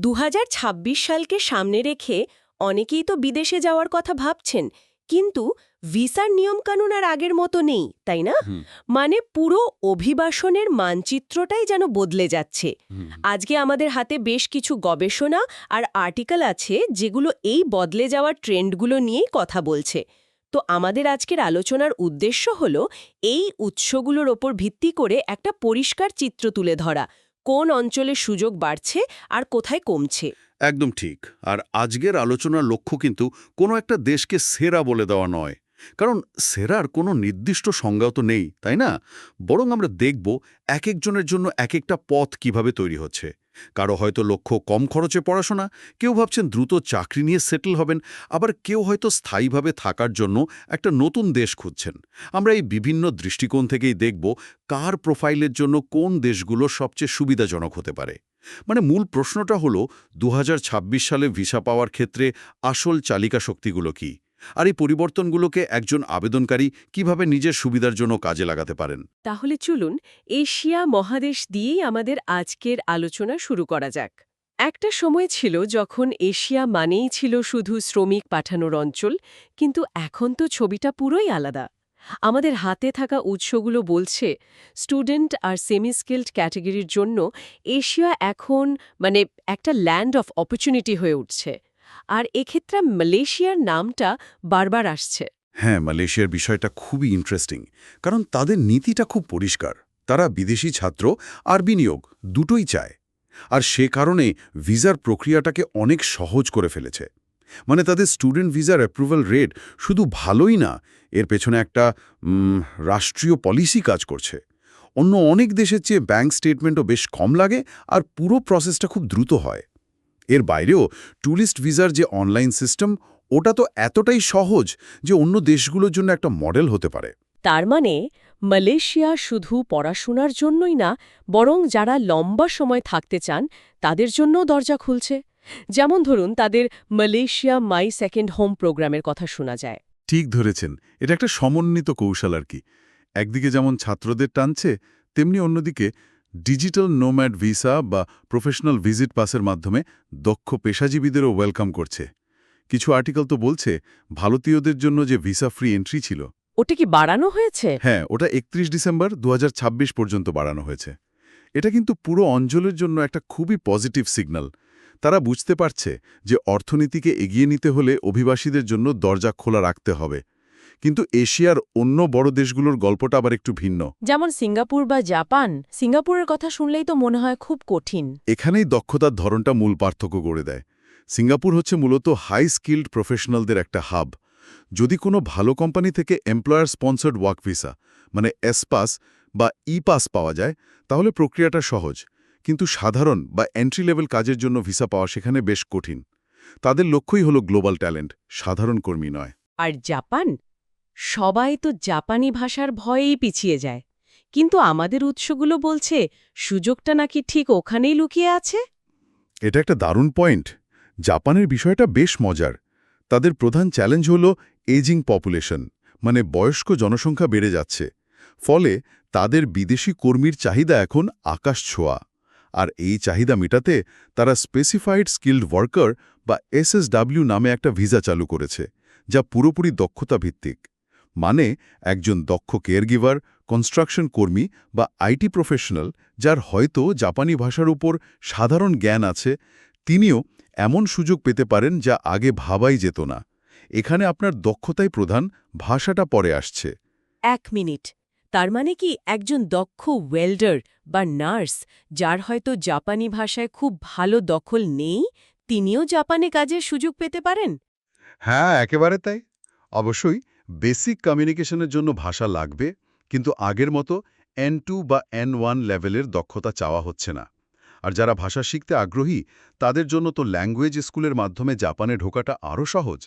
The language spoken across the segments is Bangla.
দু হাজার ছাব্বিশ সালকে সামনে রেখে অনেকেই তো বিদেশে যাওয়ার কথা ভাবছেন কিন্তু ভিসার নিয়মকানুন আর আগের মতো নেই তাই না? মানে পুরো অভিবাসনের মানচিত্রটাই যেন বদলে যাচ্ছে। আজকে আমাদের হাতে বেশ কিছু গবেষণা আর আর্টিকেল আছে যেগুলো এই বদলে যাওয়ার ট্রেন্ডগুলো নিয়েই কথা বলছে। তো আমাদের আজকের আলোচনার উদ্দেশ্য হল এই উৎসগুলোর ওপর ভিত্তি করে একটা পরিষ্কার চিত্র তুলে ধরা। কোন অঞ্চলে সুযোগ বাড়ছে আর কোথায় কমছে? একদম ঠিক। আর আজকের আলোচনার লক্ষ্য কিন্তু কোনো একটা দেশকে সেরা বলে দেওয়া নয়। কারণ সেরার কোনো নির্দিষ্ট সংজ্ঞাও তো নেই, তাই না? বরং আমরা দেখব এক একজনের জন্য এক একটা পথ কীভাবে তৈরি হচ্ছে। কারও হয়তো লক্ষ্য কম খরচে পড়াশোনা, কেউ ভাবছেন দ্রুত চাকরি নিয়ে সেটেল হবেন, আবার কেউ হয়তো স্থায়ীভাবে থাকার জন্য একটা নতুন দেশ খুঁজছেন। আমরা এই বিভিন্ন দৃষ্টিকোণ থেকেই দেখব কার প্রোফাইলের জন্য কোন দেশগুলো সবচেয়ে সুবিধাজনক হতে পারে। মানে মূল প্রশ্নটা হলো দু হাজার ছাব্বিশ সালে ভিসা পাওয়ার ক্ষেত্রে আসল চালিকা শক্তিগুলো কি? আর এই পরিবর্তনগুলোকে একজন আবেদনকারী কীভাবে নিজের সুবিধার জন্য কাজে লাগাতে পারেন? তাহলে চলুন এশিয়া মহাদেশ দিয়েই আমাদের আজকের আলোচনা শুরু করা যাক। একটা সময় ছিল যখন এশিয়া মানেই ছিল শুধু শ্রমিক পাঠানোর অঞ্চল, কিন্তু এখন তো ছবিটা পুরোই আলাদা। আমাদের হাতে থাকা উৎসগুলো বলছে, স্টুডেন্ট আর সেমি স্কিল্ড ক্যাটেগরির জন্য এশিয়া এখন মানে একটা ল্যান্ড অফ অপরচুনিটি হয়ে উঠছে। আর এক্ষেত্রে মালয়েশিয়ার নামটা বারবার আসছে। হ্যাঁ মালয়েশিয়ার বিষয়টা খুবই ইন্টারেস্টিং কারণ তাদের নীতিটা খুব পরিষ্কার। তারা বিদেশি ছাত্র আর বিনিয়োগ দুটোই চায়। আর সে কারণে ভিসার প্রক্রিয়াটাকে অনেক সহজ করে ফেলেছে। মানে তাদের স্টুডেন্ট ভিসার অ্যাপ্রুভাল রেট শুধু ভালোই না, এর পেছনে একটা রাষ্ট্রীয় পলিসি কাজ করছে। অন্য অনেক দেশের চেয়ে ব্যাঙ্ক স্টেটমেন্টও বেশ কম লাগে, আর পুরো প্রসেসটা খুব দ্রুত হয়। এর বাইরেও ট্যুরিস্ট ভিসার যে অনলাইন সিস্টেম ওটা তো এতটাই সহজ যে অন্য দেশগুলোর জন্য একটা মডেল হতে পারে। তার মানে মালয়েশিয়া শুধু পড়াশোনার জন্যই না বরং যারা লম্বা সময় থাকতে চান তাদের জন্যও দরজা খুলছে। যেমন ধরুন তাদের মালয়েশিয়া মাই সেকেন্ড হোম প্রোগ্রামের কথা শোনা যায়। ঠিক ধরেছেন এটা একটা সমন্বিত কৌশল আর কি। একদিকে যেমন ছাত্রদের টানছে তেমনি অন্যদিকে ডিজিটাল নোম্যাড ভিসা বা প্রফেশনাল ভিজিট পাসের মাধ্যমে দক্ষ পেশাজীবীদেরও ওয়েলকাম করছে। কিছু আর্টিকেল তো বলছে ভারতীয়দের জন্য যে ভিসা ফ্রি এন্ট্রি ছিল। ওটা কি বাড়ানো হয়েছে? হ্যাঁ ওটা একত্রিশ ডিসেম্বর দু হাজার ছাব্বিশ পর্যন্ত বাড়ানো হয়েছে। এটা কিন্তু পুরো অঞ্চলের জন্য একটা খুবই পজিটিভ সিগন্যাল। তারা বুঝতে পারছে যে অর্থনীতিকে এগিয়ে নিতে হলে অভিবাসীদের জন্য দরজা খোলা রাখতে হবে। কিন্তু এশিয়ার অন্য বড় দেশগুলোর গল্পটা আবার একটু ভিন্ন। যেমন সিঙ্গাপুর বা জাপান সিঙ্গাপুরের কথা শুনলেই তো মনে হয় খুব কঠিন। এখানেই দক্ষতার ধরনটা মূল পার্থক্য গড়ে দেয়। সিঙ্গাপুর হচ্ছে মূলত হাই স্কিল্ড প্রফেশনালদের একটা হাব যদি কোনো ভালো কোম্পানি থেকে এমপ্লয়ার স্পন্সার্ড ওয়ার্ক ভিসা মানে এসপাস বা ই পাস পাওয়া যায় তাহলে প্রক্রিয়াটা সহজ। কিন্তু সাধারণ বা এন্ট্রি লেভেল কাজের জন্য ভিসা পাওয়া সেখানে বেশ কঠিন। তাদের লক্ষ্যই হলো গ্লোবাল ট্যালেন্ট সাধারণ কর্মী নয়। আর জাপান? সবাই তো জাপানি ভাষার ভয়েই পিছিয়ে যায়। কিন্তু আমাদের উৎসগুলো বলছে, সুযোগটা নাকি ঠিক ওখানেই লুকিয়ে আছে? এটা একটা দারুণ পয়েন্ট। জাপানের বিষয়টা বেশ মজার। তাদের প্রধান চ্যালেঞ্জ হল এজিং পপুলেশন মানে বয়স্ক জনসংখ্যা বেড়ে যাচ্ছে। ফলে তাদের বিদেশি কর্মীর চাহিদা এখন আকাশ ছোঁয়া। আর এই চাহিদা মেটাতে তারা স্পেসিফাইড স্কিল্ড ওয়ার্কার বা এসএসডাব্লিউ নামে একটা ভিসা চালু করেছে, যা পুরোপুরি দক্ষতা ভিত্তিক মানে একজন দক্ষ কেয়ারগিভার কনস্ট্রাকশন কর্মী বা আইটি প্রফেশনাল যার হয়তো জাপানি ভাষার উপর সাধারণ জ্ঞান আছে তিনিও এমন সুযোগ পেতে পারেন যা আগে ভাবাই যেত না। এখানে আপনার দক্ষতাই প্রধান ভাষাটা পরে আসছে। এক মিনিট। তার মানে কি একজন দক্ষ ওয়েল্ডার বা নার্স যার হয়তো জাপানি ভাষায় খুব ভালো দখল নেই তিনিও জাপানে কাজের সুযোগ পেতে পারেন? হ্যাঁ একেবারে তাই। অবশ্যই বেসিক কমিউনিকেশনের জন্য ভাষা লাগবে, কিন্তু আগের মতো এন টু বা এন ওয়ান লেভেলের দক্ষতা চাওয়া হচ্ছে না। আর যারা ভাষা শিখতে আগ্রহী, তাদের জন্য তো ল্যাঙ্গুয়েজ স্কুলের মাধ্যমে জাপানে ঢোকাটা আরও সহজ।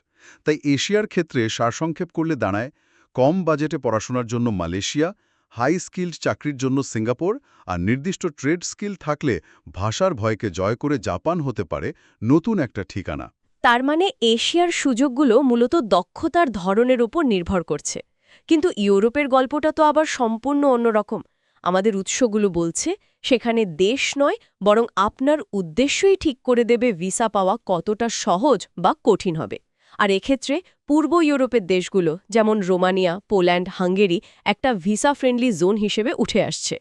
তাই এশিয়ার ক্ষেত্রে সারসংক্ষেপ করলে দাঁড়ায় কম বাজেটে পড়াশোনার জন্য মালয়েশিয়া, হাই স্কিল্ড চাকরির জন্য সিঙ্গাপুর আর নির্দিষ্ট ট্রেড স্কিল থাকলে ভাষার ভয়কে জয় করে জাপান হতে পারে নতুন একটা ঠিকানা। তার মানে এশিয়ার সুযোগগুলো মূলত দক্ষতার ধরনের উপর নির্ভর করছে। কিন্তু ইউরোপের গল্পটা তো আবার সম্পূর্ণ অন্যরকম। আমাদের উৎসগুলো বলছে, সেখানে দেশ নয়, বরং আপনার উদ্দেশ্যই ঠিক করে দেবে ভিসা পাওয়া কতটা সহজ বা কঠিন হবে। আর এক্ষেত্রে পূর্ব ইউরোপের দেশগুলো, যেমন রোমানিয়া, পোল্যান্ড, হাঙ্গেরি, একটা ভিসা ফ্রেন্ডলি জোন হিসেবে উঠে আসছে।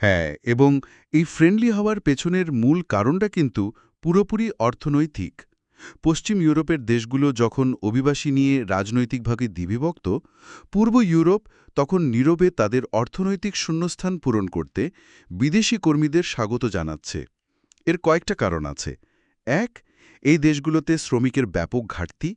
হ্যাঁ এবং এই ফ্রেন্ডলি হওয়ার পেছনের মূল কারণটা কিন্তু পুরোপুরি অর্থনৈতিক। পশ্চিম ইউরোপের দেশগুলো যখন অভিবাসী নিয়ে রাজনৈতিকভাবে দ্বিবিভক্ত পূর্ব ইউরোপ তখন নীরবে তাদের অর্থনৈতিক শূন্যস্থান পূরণ করতে বিদেশি কর্মীদের স্বাগত জানাচ্ছে। এর কয়েকটা কারণ আছে। এক, এই দেশগুলোতে শ্রমিকের ব্যাপক ঘাটতি।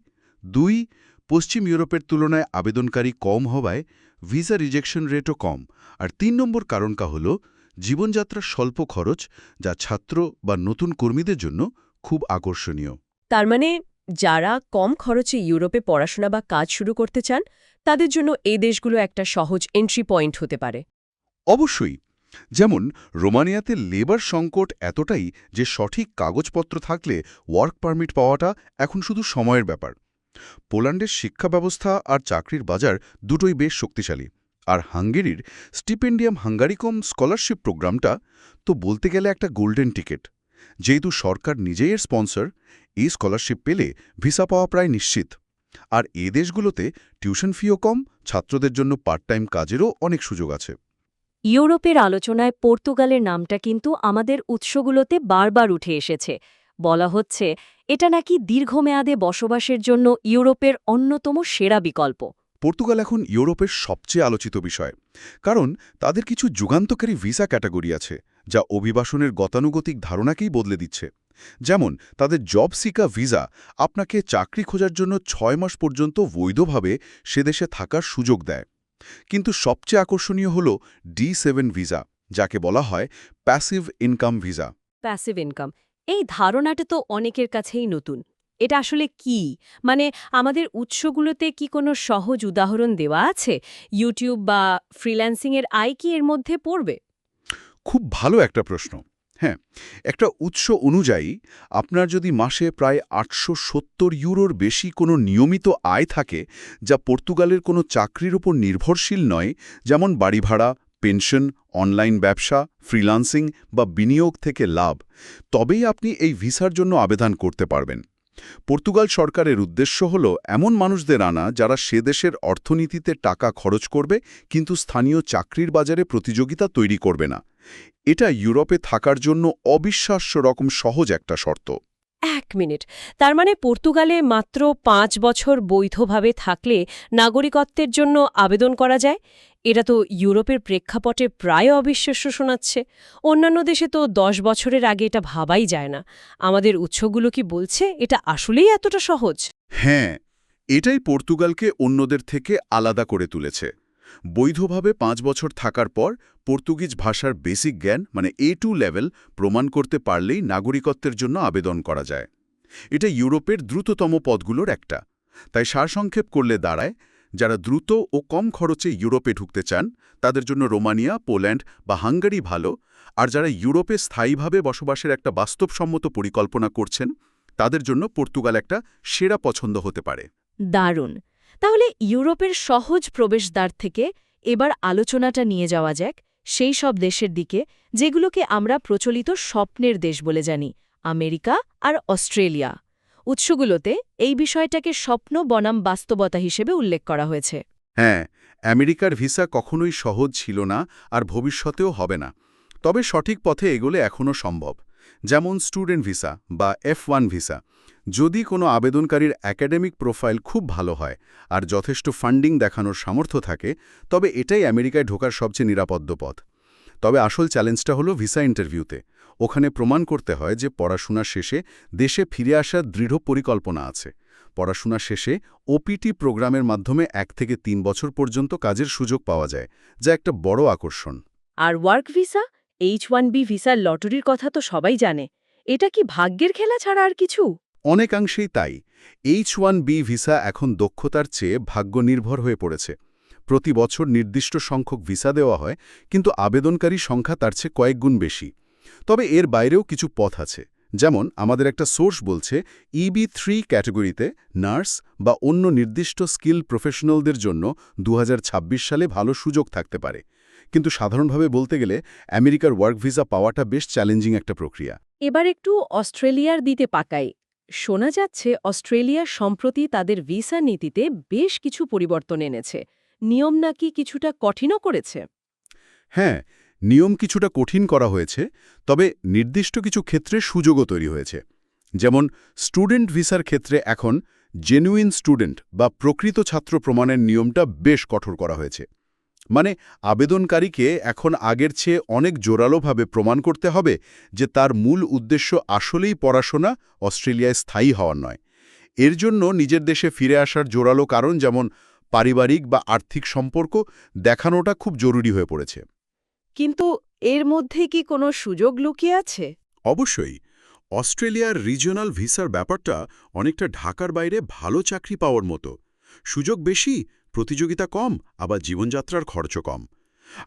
দুই, পশ্চিম ইউরোপের তুলনায় আবেদনকারী কম হওয়ায় ভিসা রিজেকশন রেটও কম। আর তিন নম্বর কারণটা হল জীবনযাত্রার স্বল্প খরচ, যা ছাত্র বা নতুন কর্মীদের জন্য খুব আকর্ষণীয়। তার মানে যারা কম খরচে ইউরোপে পড়াশোনা বা কাজ শুরু করতে চান, তাদের জন্য এই দেশগুলো একটা সহজ এন্ট্রি পয়েন্ট হতে পারে। অবশ্যই, যেমন রোমানিয়াতে লেবার সংকট এতটাই যে সঠিক কাগজপত্র থাকলে ওয়ার্ক পারমিট পাওয়াটা এখন শুধু সময়ের ব্যাপার। পোল্যান্ডের শিক্ষা ব্যবস্থা আর চাকরির বাজার দুটোই বেশ শক্তিশালী। আর হাঙ্গেরির স্টিপেন্ডিয়াম হাঙ্গারিকম স্কলারশিপ প্রোগ্রামটা তো বলতে গেলে একটা গোল্ডেন টিকিট যেহেতু সরকার নিজেই এর স্পন্সর এই স্কলারশিপ পেলে ভিসা পাওয়া প্রায় নিশ্চিত। আর এ দেশগুলোতে টিউশন ফিও কম ছাত্রদের জন্য পার্ট টাইম কাজেরও অনেক সুযোগ আছে। ইউরোপের আলোচনায় পর্তুগালের নামটা কিন্তু আমাদের উৎসগুলোতে বারবার উঠে এসেছে। বলা হচ্ছে এটা নাকি দীর্ঘমেয়াদে বসবাসের জন্য ইউরোপের অন্যতম সেরা বিকল্প। পর্তুগাল এখন ইউরোপের সবচেয়ে আলোচিত বিষয় কারণ তাদের কিছু যুগান্তকারী ভিসা ক্যাটাগরি আছে যা অভিবাসনের গতানুগতিক ধারণাকেই বদলে দিচ্ছে। যেমন তাদের জব সিকা ভিসা আপনাকে চাকরি খোঁজার জন্য ছয় মাস পর্যন্ত বৈধভাবে সে দেশে থাকার সুযোগ দেয়। কিন্তু সবচেয়ে আকর্ষণীয় হল ডি সেভেন ভিসা যাকে বলা হয় passive income visa. Passive income. এই ধারণাটা তো অনেকের কাছেই নতুন। এটা আসলে কি? মানে আমাদের উৎসগুলোতে কি কোনো সহজ উদাহরণ দেওয়া আছে? ইউটিউব বা ফ্রিল্যান্সিংয়ের আয় কি এর মধ্যে পড়বে? খুব ভালো একটা প্রশ্ন। হ্যাঁ একটা উৎস অনুযায়ী আপনার যদি মাসে প্রায় আটশো সত্তর ইউরোর বেশি কোনো নিয়মিত আয় থাকে যা পর্তুগালের কোনো চাকরির ওপর নির্ভরশীল নয়, যেমন বাড়ি ভাড়া, পেনশন, অনলাইন ব্যবসা, ফ্রিলান্সিং বা বিনিয়োগ থেকে লাভ, তবেই আপনি এই ভিসার জন্য আবেদন করতে পারবেন। পর্তুগাল সরকারের উদ্দেশ্য হল এমন মানুষদের আনা যারা সে দেশের অর্থনীতিতে টাকা খরচ করবে, কিন্তু স্থানীয় চাকরির বাজারে প্রতিযোগিতা তৈরি করবে না। এটা ইউরোপে থাকার জন্য অবিশ্বাস্য রকম সহজ একটা শর্ত। এক মিনিট। তার মানে পর্তুগালে মাত্র পাঁচ বছর বৈধভাবে থাকলে নাগরিকত্বের জন্য আবেদন করা যায়? এটা তো ইউরোপের প্রেক্ষাপটে প্রায় অবিশ্বাস্য শোনাচ্ছে। অন্যান্য দেশে তো দশ বছরের আগে এটা ভাবাই যায় না। আমাদের উৎসগুলো কি বলছে? এটা আসলেই এতটা সহজ? হ্যাঁ এটাই পর্তুগালকে অন্যদের থেকে আলাদা করে তুলেছে। বৈধভাবে পাঁচ বছর থাকার পর পর্তুগিজ ভাষার বেসিক জ্ঞান মানে এ টু লেভেল প্রমাণ করতে পারলেই নাগরিকত্বের জন্য আবেদন করা যায়। এটা ইউরোপের দ্রুততম পদগুলোর একটা। তাই সারসংক্ষেপ করলে দাঁড়ায় যারা দ্রুত ও কম খরচে ইউরোপে ঢুকতে চান, তাদের জন্য রোমানিয়া, পোল্যান্ড বা হাঙ্গারি ভালো। আর যারা ইউরোপে স্থায়ীভাবে বসবাসের একটা বাস্তবসম্মত পরিকল্পনা করছেন, তাদের জন্য পর্তুগাল একটা সেরা পছন্দ হতে পারে। দারুণ। তাহলে ইউরোপের সহজ প্রবেশদ্বার থেকে এবার আলোচনাটা নিয়ে যাওয়া যাক, সেই সব দেশের দিকে যেগুলোকে আমরা প্রচলিত স্বপ্নের দেশ বলে জানি, আমেরিকা আর অস্ট্রেলিয়া। উৎসগুলোতে এই বিষয়টাকে স্বপ্ন বনাম বাস্তবতা হিসেবে উল্লেখ করা হয়েছে। হ্যাঁ আমেরিকার ভিসা কখনোই সহজ ছিল না আর ভবিষ্যতেও হবে না। তবে সঠিক পথে এগোলে এখনও সম্ভব। যেমন স্টুডেন্ট ভিসা বা এফ ওয়ান ভিসা। যদি কোনো আবেদনকারীর একাডেমিক প্রোফাইল খুব ভালো হয় আর যথেষ্ট ফান্ডিং দেখানোর সামর্থ্য থাকে, তবে এটাই আমেরিকায় ঢোকার সবচেয়ে নিরাপদ পথ। তবে আসল চ্যালেঞ্জটা হলো ভিসা ইন্টারভিউতে। ওখানে প্রমাণ করতে হয় যে পড়াশোনা শেষে দেশে ফিরে আসার দৃঢ় পরিকল্পনা আছে। পড়াশোনা শেষে ওপিটি প্রোগ্রামের মাধ্যমে এক থেকে তিন বছর পর্যন্ত কাজের সুযোগ পাওয়া যায় যা একটা বড় আকর্ষণ। আর work visa? H one B ভিসার লটারির কথা তো সবাই জানে। এটা কি ভাগ্যের খেলা ছাড়া আর কিছু? অনেকাংশেই তাই। এইচ ওয়ান বি ভিসা এখন দক্ষতার চেয়ে ভাগ্য নির্ভর হয়ে পড়েছে। প্রতি বছর নির্দিষ্ট সংখ্যক ভিসা দেওয়া হয় কিন্তু আবেদনকারী সংখ্যা তার চেয়ে কয়েক গুণ বেশি। তবে এর বাইরেও কিছু পথ আছে। যেমন আমাদের একটা সোর্স বলছে ইবি থ্রি ক্যাটাগরিতে নার্স বা অন্য নির্দিষ্ট স্কিল প্রফেশনালদের জন্য দু হাজার ছাব্বিশ সালে ভালো সুযোগ থাকতে পারে। কিন্তু সাধারণভাবে বলতে গেলে আমেরিকার ওয়ার্ক ভিসা পাওয়াটা বেশ চ্যালেঞ্জিং একটা প্রক্রিয়া। এবার একটু অস্ট্রেলিয়ার দিতে পাকাই। শোনা যাচ্ছে অস্ট্রেলিয়া সম্প্রতি তাদের ভিসা নীতিতে বেশ কিছু পরিবর্তন এনেছে। নিয়ম নাকি কিছুটা কঠিনও করেছে? হ্যাঁ নিয়ম কিছুটা কঠিন করা হয়েছে, তবে নির্দিষ্ট কিছু ক্ষেত্রে সুযোগও তৈরি হয়েছে। যেমন, স্টুডেন্ট ভিসার ক্ষেত্রে এখন জেনুইন স্টুডেন্ট বা প্রকৃত ছাত্র প্রমাণের নিয়মটা বেশ কঠোর করা হয়েছে। মানে আবেদনকারীকে এখন আগের চেয়ে অনেক জোরালোভাবে প্রমাণ করতে হবে যে তার মূল উদ্দেশ্য আসলেই পড়াশোনা অস্ট্রেলিয়ায় স্থায়ী হওয়ার নয়। এর জন্য নিজের দেশে ফিরে আসার জোরালো কারণ যেমন পারিবারিক বা আর্থিক সম্পর্ক দেখানোটা খুব জরুরি হয়ে পড়েছে। কিন্তু এর মধ্যে কি কোনো সুযোগ লুকিয়ে আছে? অবশ্যই। অস্ট্রেলিয়ার রিজিওনাল ভিসার ব্যাপারটা অনেকটা ঢাকার বাইরে ভালো চাকরি পাওয়ার মতো। সুযোগ বেশি, প্রতিযোগিতা কম, আবার জীবনযাত্রার খরচও কম।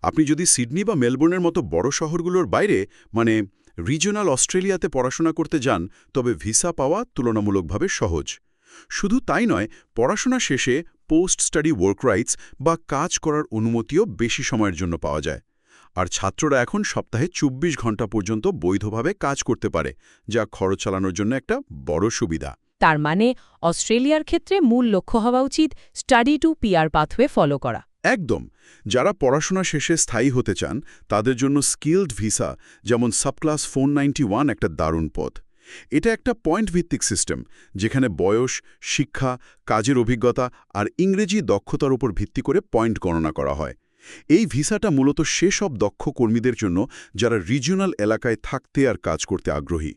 আপনি যদি সিডনি বা মেলবোর্নের মতো বড় শহরগুলোর বাইরে মানে রিজিওনাল অস্ট্রেলিয়াতে পড়াশোনা করতে যান, তবে ভিসা পাওয়া তুলনামূলকভাবে সহজ। শুধু তাই নয়, পড়াশোনা শেষে পোস্ট স্টাডি ওয়ার্ক রাইটস বা কাজ করার অনুমতিও বেশি সময়ের জন্য পাওয়া যায়। আর ছাত্ররা এখন সপ্তাহে ২৪ ঘণ্টা পর্যন্ত বৈধভাবে কাজ করতে পারে যা খরচ চালানোর জন্য একটা বড় সুবিধা। তার মানে অস্ট্রেলিয়ার ক্ষেত্রে মূল লক্ষ্য হওয়া উচিত study to PR pathway follow করা। একদম। যারা পড়াশোনা শেষে স্থায়ী হতে চান তাদের জন্য স্কিলড ভিসা যেমন সাবক্লাস ওয়ান একটা দারুণ পথ। এটা একটা পয়েন্ট ভিত্তিক সিস্টেম যেখানে বয়স শিক্ষা কাজের অভিজ্ঞতা আর ইংরেজি দক্ষতার উপর ভিত্তি করে পয়েন্ট গণনা করা হয়। এই ভিসাটা মূলত সেসব দক্ষ কর্মীদের জন্য যারা রিজিওনাল এলাকায় থাকতে আর কাজ করতে আগ্রহী।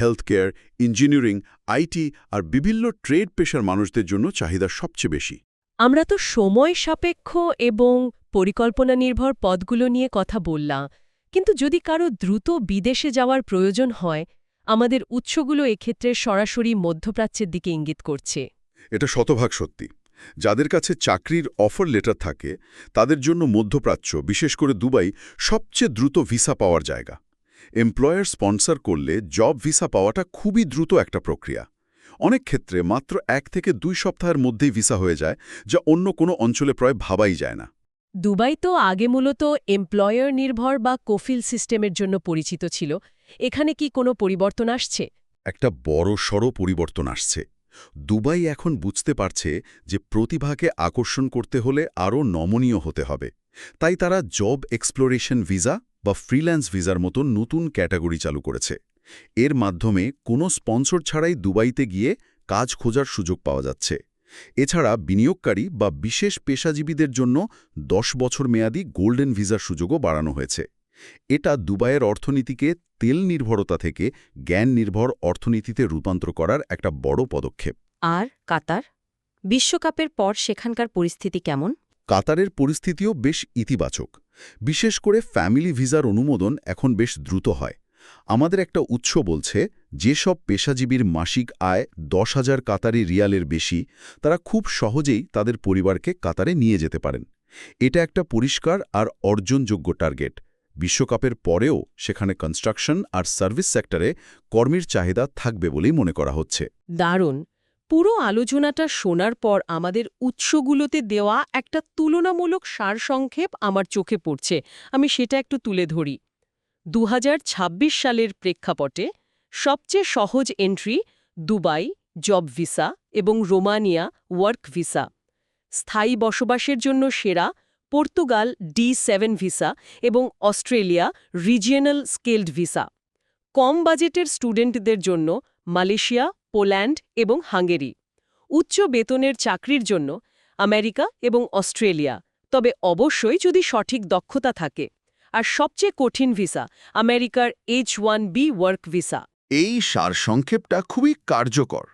হেলথ কেয়ার ইঞ্জিনিয়ারিং আইটি আর বিভিন্ন ট্রেড পেশার মানুষদের জন্য চাহিদা সবচেয়ে বেশি। আমরা তো সময় সাপেক্ষ এবং পরিকল্পনা নির্ভর পদগুলো নিয়ে কথা বললাম কিন্তু যদি কারও দ্রুত বিদেশে যাওয়ার প্রয়োজন হয় আমাদের উৎসগুলো এক্ষেত্রে সরাসরি মধ্যপ্রাচ্যের দিকে ইঙ্গিত করছে। এটা শতভাগ সত্যি। যাদের কাছে চাকরির অফার লেটার থাকে তাদের জন্য মধ্যপ্রাচ্য বিশেষ করে দুবাই সবচেয়ে দ্রুত ভিসা পাওয়ার জায়গা। এমপ্লয়ার স্পন্সর করলে জব ভিসা পাওয়াটা খুবই দ্রুত একটা প্রক্রিয়া। অনেক ক্ষেত্রে মাত্র এক থেকে দুই সপ্তাহের মধ্যেই ভিসা হয়ে যায় যা অন্য কোনো অঞ্চলে প্রায় ভাবাই যায় না। দুবাই তো আগে মূলত এমপ্লয়ার নির্ভর বা কোফিল সিস্টেমের জন্য পরিচিত ছিল। এখানে কি কোনো পরিবর্তন আসছে? একটা বড় সড় পরিবর্তন আসছে। দুবাই এখন বুঝতে পারছে যে প্রতিভাকে আকর্ষণ করতে হলে আরও নমনীয় হতে হবে। তাই তারা জব এক্সপ্লোরেশন ভিসা বা ফ্রিল্যান্স ভিসার মতো নতুন ক্যাটাগরি চালু করেছে। এর মাধ্যমে কোনো স্পন্সর ছাড়াই দুবাইতে গিয়ে কাজ খোঁজার সুযোগ পাওয়া যাচ্ছে। এছাড়া বিনিয়োগকারী বা বিশেষ পেশাজীবীদের জন্য দশ বছর মেয়াদি গোল্ডেন ভিসার সুযোগও বাড়ানো হয়েছে। এটা দুবাইয়ের অর্থনীতিকে তেল নির্ভরতা থেকে জ্ঞান নির্ভর অর্থনীতিতে রূপান্তর করার একটা বড় পদক্ষেপ। আর কাতার? বিশ্বকাপের পর সেখানকার পরিস্থিতি কেমন? কাতারের পরিস্থিতিও বেশ ইতিবাচক। বিশেষ করে ফ্যামিলি ভিসার অনুমোদন এখন বেশ দ্রুত হয়। আমাদের একটা উৎস বলছে যেসব পেশাজীবীর মাসিক আয় দশ হাজার কাতারি রিয়ালের বেশি তারা খুব সহজেই তাদের পরিবারকে কাতারে নিয়ে যেতে পারেন। এটা একটা পরিষ্কার আর অর্জনযোগ্য টার্গেট। বিশ্বকাপের পরেও সেখানে কনস্ট্রাকশন আর সার্ভিস সেক্টরে কর্মীর চাহিদা থাকবে বলেই মনে করা হচ্ছে। দারুণ। পুরো আলোচনাটা শোনার পর আমাদের উৎসগুলোতে দেওয়া একটা তুলনামূলক সারসংক্ষেপ আমার চোখে পড়ছে। আমি সেটা একটু তুলে ধরি। দু হাজার ছাব্বিশ সালের প্রেক্ষাপটে সবচেয়ে সহজ এন্ট্রি দুবাই জব ভিসা এবং রোমানিয়া ওয়ার্ক ভিসা স্থায়ী বসবাসের জন্য সেরা পর্তুগাল ডি সেভেন ভিসা এবং অস্ট্রেলিয়া রিজিয়নাল স্কেলড ভিসা। কম বাজেটের স্টুডেন্টদের জন্য মালয়েশিয়া, পোল্যান্ড এবং হাঙ্গেরি। উচ্চ বেতনের চাকরির জন্য আমেরিকা এবং অস্ট্রেলিয়া। তবে অবশ্যই যদি সঠিক দক্ষতা থাকে। আর সবচেয়ে কঠিন ভিসা আমেরিকার H one B work visa. এই সারসংক্ষেপটা খুবই কার্যকর।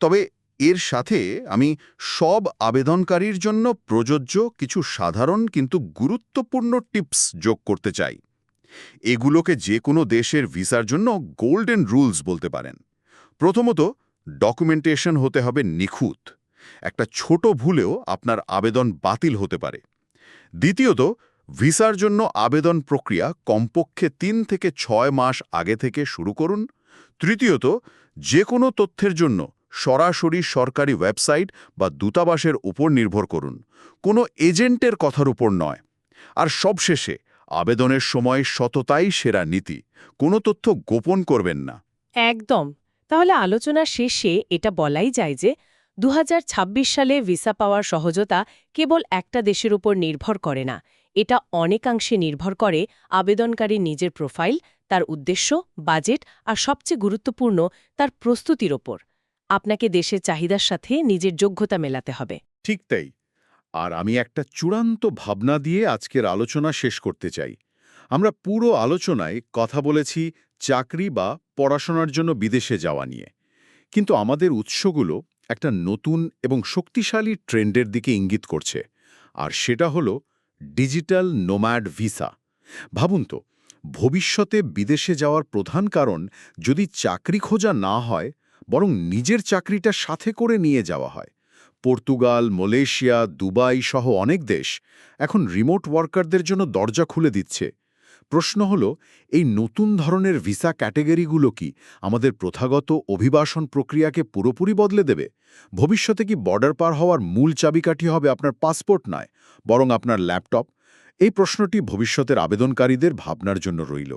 তবে এর সাথে আমি সব আবেদনকারীর জন্য প্রযোজ্য কিছু সাধারণ কিন্তু গুরুত্বপূর্ণ টিপস যোগ করতে চাই। এগুলোকে যে কোনো দেশের ভিসার জন্য গোল্ডেন রুলস বলতে পারেন। প্রথমত, ডকুমেন্টেশন হতে হবে নিখুঁত। একটা ছোট ভুলেও আপনার আবেদন বাতিল হতে পারে। দ্বিতীয়ত, ভিসার জন্য আবেদন প্রক্রিয়া কমপক্ষে তিন থেকে ছয় মাস আগে থেকে শুরু করুন। তৃতীয়ত, যে কোনো তথ্যের জন্য সরাসরি সরকারি ওয়েবসাইট বা দূতাবাসের উপর নির্ভর করুন। কোনো এজেন্টের কথার উপর নয়। আর সবশেষে, আবেদনের সময় সততাই সেরা নীতি। কোনো তথ্য গোপন করবেন না। একদম। তাহলে আলোচনা শেষে এটা বলাই যায় যে দু হাজার ছাব্বিশ সালে ভিসা পাওয়ার সহজতা কেবল একটা দেশের উপর নির্ভর করে না। এটা অনেকাংশে নির্ভর করে আবেদনকারী নিজের প্রোফাইল, তার উদ্দেশ্য, বাজেট আর সবচেয়ে গুরুত্বপূর্ণ, তার প্রস্তুতির ওপর আপনাকে দেশের চাহিদার সাথে নিজের যোগ্যতা মেলাতে হবে। ঠিক তাই। আর আমি একটা চূড়ান্ত ভাবনা দিয়ে আজকের আলোচনা শেষ করতে চাই। আমরা পুরো আলোচনায় কথা বলেছি চাকরি বা পড়াশোনার জন্য বিদেশে যাওয়া নিয়ে। কিন্তু আমাদের উৎসগুলো একটা নতুন এবং শক্তিশালী ট্রেন্ডের দিকে ইঙ্গিত করছে। আর সেটা হলো ডিজিটাল নোম্যাড ভিসা। ভাবুন তো, ভবিষ্যতে বিদেশে যাওয়ার প্রধান কারণ যদি চাকরি খোঁজা না হয় বরং নিজের চাকরিটা সাথে করে নিয়ে যাওয়া হয়। পর্তুগাল, মালয়েশিয়া, দুবাই সহ অনেক দেশ এখন রিমোট ওয়ার্কারদের জন্য দরজা খুলে দিচ্ছে। প্রশ্ন হল, এই নতুন ধরনের ভিসা ক্যাটেগরিগুলো কি আমাদের প্রথাগত অভিবাসন প্রক্রিয়াকে পুরোপুরি বদলে দেবে? ভবিষ্যতে কি বর্ডার পার হওয়ার মূল চাবিকাঠি হবে আপনার পাসপোর্ট নয়, বরং আপনার ল্যাপটপ? এই প্রশ্নটি ভবিষ্যতের আবেদনকারীদের ভাবনার জন্য রইল।